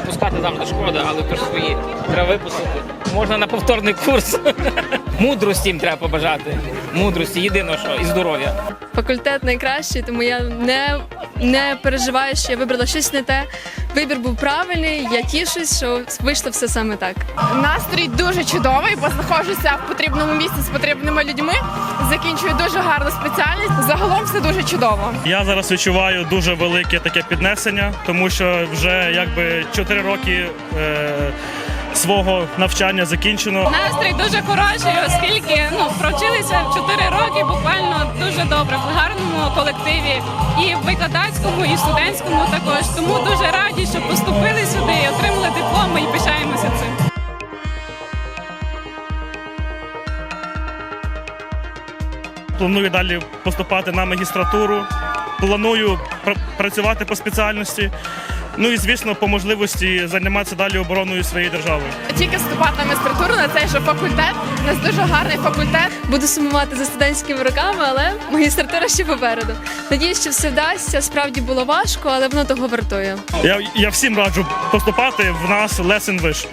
витрачати завжди шкода, але то ж свої треба випустити. Можна на повторний курс. Мудрості їм треба побажати. Мудрості, єдине що, і здоров'я. Факультет найкращий, тому я не, не переживаю, що я вибрала щось не те. Вибір був правильний, я тішусь, що вийшло все саме так. Настрій дуже чудовий, бо знаходжуся в потрібному місці з потрібними людьми. Закінчую дуже гарну спеціальність. Загалом все дуже чудово. Я зараз відчуваю дуже велике таке піднесення, тому що вже якби 4 роки е, свого навчання закінчено. Настрій дуже хороший, оскільки ну провчилися в 4 роки буквально дуже добре в гарному колективі і в викладацькому, і в студентському також. Тому дуже раді, що поступили сюди, отримали дипломи і пишаємося цим. Планую далі поступати на магістратуру. Планую пр- працювати по спеціальності. Ну і звісно, по можливості займатися далі обороною своєї держави. Тільки вступати на магістратуру на цей же факультет. У нас дуже гарний факультет. Буду сумувати за студентськими роками, але магістратура ще попереду. Надіюсь, що все вдасться. Справді було важко, але воно того вартує. Я, я всім раджу поступати в нас Лесен Виш.